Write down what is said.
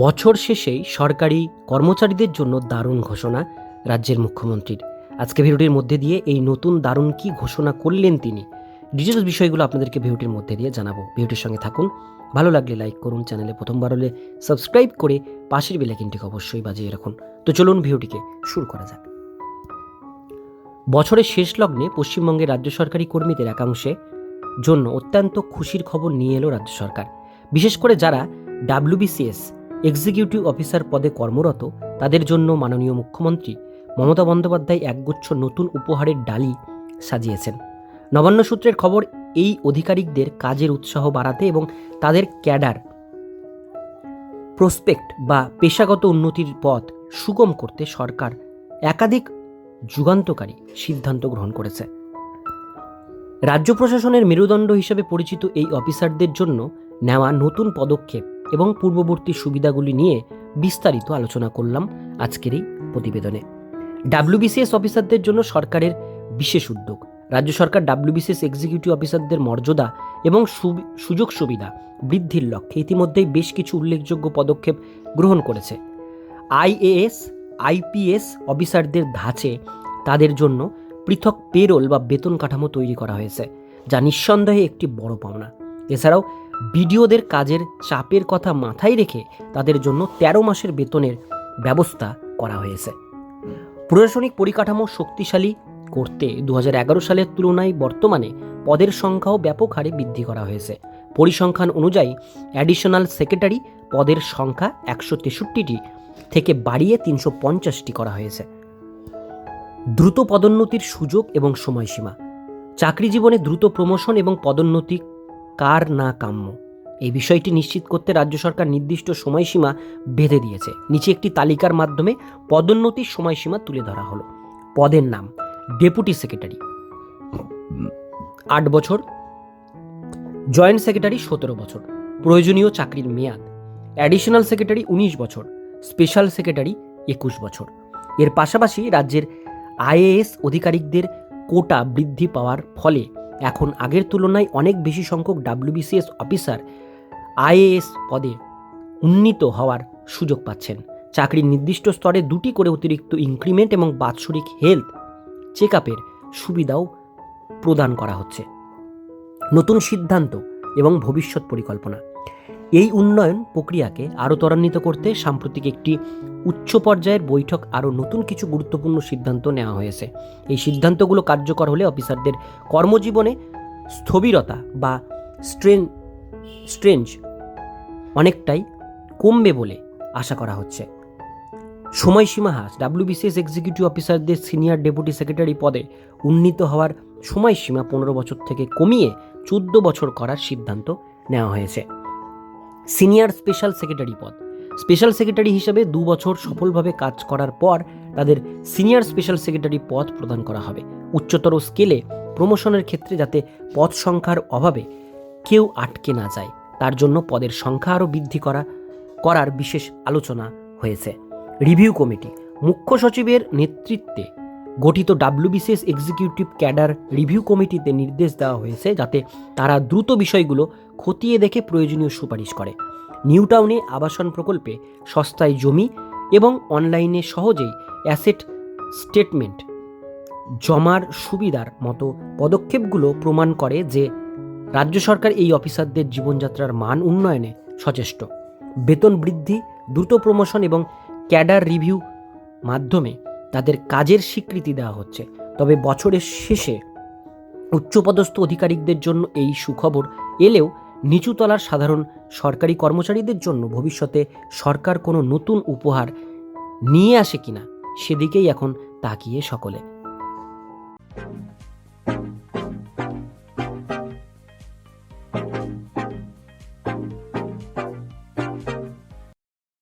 বছর শেষেই সরকারি কর্মচারীদের জন্য দারুণ ঘোষণা রাজ্যের মুখ্যমন্ত্রীর। আজকে ভিডিওটির মধ্যে দিয়ে এই নতুন দারুণ কি ঘোষণা করলেন তিনি ডিটেলস বিষয়গুলো আপনাদেরকে ভিডিওটির মধ্যে দিয়ে জানাব। ভিডিওটির সঙ্গে থাকুন, ভালো লাগলে লাইক করুন, চ্যানেলে প্রথমবার হলে সাবস্ক্রাইব করে পাশের বেলাইকিনটিকে অবশ্যই বাজিয়ে রাখুন। তো চলুন ভিডিওটিকে শুরু করা যাক। বছরের শেষ লগ্নে পশ্চিমবঙ্গের রাজ্য সরকারি কর্মীদের একাংশে জন্য অত্যন্ত খুশির খবর নিয়ে এলো রাজ্য সরকার। বিশেষ করে যারা ডাব্লিউবিসিএস এক্সিকিউটিভ অফিসার পদে কর্মরত, তাদের জন্য মাননীয় মুখ্যমন্ত্রী মমতা বন্দ্যোপাধ্যায় একগুচ্ছ নতুন উপহারের ডালি সাজিয়েছেন। নবান্ন সূত্রের খবর, এই অধিকারিকদের কাজের উৎসাহ বাড়াতে এবং তাদের ক্যাডার প্রসপেক্ট বা পেশাগত উন্নতির পথ সুগম করতে সরকার একাধিক যুগান্তকারী সিদ্ধান্ত গ্রহণ করেছে। রাজ্য প্রশাসনের মেরুদণ্ড হিসেবে পরিচিত এই অফিসারদের জন্য নেওয়া নতুন পদক্ষেপ এবং পূর্ববর্তী সুবিধাগুলি নিয়ে বিস্তারিত আলোচনা করলাম আজকের এই প্রতিবেদনে। ডাব্লিউবিসিএস অফিসারদের জন্য সরকারের বিশেষ উদ্যোগ। রাজ্য সরকার ডাব্লিউবিসিএস এক্সিকিউটিভ অফিসারদের মর্যাদা এবং সুযোগ সুবিধা বৃদ্ধির লক্ষ্যে ইতিমধ্যেই বেশ কিছু উল্লেখযোগ্য পদক্ষেপ গ্রহণ করেছে। আইএএস, আইপিএস অফিসারদের ধাঁচে তাদের জন্য পৃথক পেরোল বা বেতন কাঠামো তৈরি করা হয়েছে, যা নিঃসন্দেহে একটি বড় পাওনা। এছাড়াও বিডিওদের কাজের চাপের কথা মাথায় রেখে তাদের জন্য ১৩ মাসের বেতনের ব্যবস্থা করা হয়েছে। প্রশাসনিক পরিকাঠামো শক্তিশালী করতে দু হাজার এগারো সালের তুলনায় বর্তমানে পদের সংখ্যাও ব্যাপক হারে বৃদ্ধি করা হয়েছে। পরিসংখ্যান অনুযায়ী অ্যাডিশনাল সেক্রেটারি পদের সংখ্যা একশো তেষট্টিটি থেকে বাড়িয়ে তিনশো পঞ্চাশটি করা হয়েছে। দ্রুত পদোন্নতির সুযোগ এবং সময়সীমা। চাকরি জীবনে দ্রুত প্রমোশন এবং পদোন্নতি কার না কাম্য। এই বিষয়টি নিশ্চিত করতে রাজ্য সরকার নির্দিষ্ট সময়সীমা বেঁধে দিয়েছে। নিচে একটি তালিকার মাধ্যমে পদোন্নতির সময়সীমা তুলে ধরা হলো। পদের নাম, ডেপুটি সেক্রেটারি। আট বছর। জয়েন্ট সেক্রেটারি সতেরো বছর। প্রয়োজনীয় চাকরির মেয়াদ। অ্যাডিশনাল সেক্রেটারি উনিশ বছর। স্পেশাল সেক্রেটারি একুশ বছর। এর পাশাপাশি রাজ্যের আইএএস অধিকারিকদের কোটা বৃদ্ধি পাওয়ার ফলে এখন আগের তুলনায় অনেক বেশি সংখ্যক ডাব্লিউবিসিএস অফিসার আইএএস পদে উন্নীত হওয়ার সুযোগ পাচ্ছেন। চাকরির নির্দিষ্ট স্তরে দুটি করে অতিরিক্ত ইনক্রিমেন্ট এবং বাৎসরিক হেলথ চেক আপের সুবিধাও প্রদান করা হচ্ছে। নতুন সিদ্ধান্ত এবং ভবিষ্যৎ পরিকল্পনা। এই উন্নয়ন প্রক্রিয়াকে আরও ত্বরান্বিত করতে সাম্প্রতিক একটি উচ্চ পর্যায়ের বৈঠক আরও নতুন কিছু গুরুত্বপূর্ণ সিদ্ধান্ত নেওয়া হয়েছে। এই সিদ্ধান্তগুলো কার্যকর হলে অফিসারদের কর্মজীবনে স্থবিরতা বা স্ট্রেন, স্ট্রেঞ্জ অনেকটাই কমবে বলে আশা করা হচ্ছে। সময়সীমা হ্রাস, ডাব্লিউবিসিএস এক্সিকিউটিভ অফিসারদের সিনিয়র ডেপুটি সেক্রেটারি পদে উন্নীত হওয়ার সময়সীমা পনেরো বছর থেকে কমিয়ে চোদ্দ বছর করার সিদ্ধান্ত নেওয়া হয়েছে। সিনিয়র স্পেশাল সেক্রেটারি পদ। স্পেশাল সেক্রেটারি হিসেবে দু বছর সফলভাবে কাজ করার পর তাদের সিনিয়র স্পেশাল সেক্রেটারি পদ প্রদান করা হবে। উচ্চতর স্কেলে প্রমোশনের ক্ষেত্রে যাতে পদ সংখ্যার অভাবে কেউ আটকে না যায়, তার জন্য পদের সংখ্যা আরও বৃদ্ধি করা, করার বিশেষ আলোচনা হয়েছে। Review committee. মুখ্য সচিবের নেতৃত্বে গঠিত ডাব্লিউবিসিএস এক্সিকিউটিভ ক্যাডার রিভিউ কমিটিতে নির্দেশ দেওয়া হয়েছে যাতে তারা দ্রুত বিষয়গুলো খতিয়ে দেখে প্রয়োজনীয় সুপারিশ করে। নিউ টাউনে আবাসন প্রকল্পে সস্তায় জমি এবং অনলাইনে সহজেই অ্যাসেট স্টেটমেন্ট জমার সুবিধার মতো পদক্ষেপগুলো প্রমাণ করে যে রাজ্য সরকার এই অফিসারদের জীবনযাত্রার মান উন্নয়নে সচেষ্ট। বেতন বৃদ্ধি, দ্রুত প্রমোশন এবং ক্যাডার রিভিউ মাধ্যমে তাদের কাজের স্বীকৃতি দেওয়া হচ্ছে। তবে বছরের শেষে উচ্চপদস্থ আধিকারিকদের জন্য এই সুখবর এলেও নিচুতলার সাধারণ সরকারি কর্মচারীদের জন্য ভবিষ্যতে সরকার কোনো নতুন উপহার নিয়ে আসে কিনা, সেদিকেই এখন তাকিয়ে সকলে।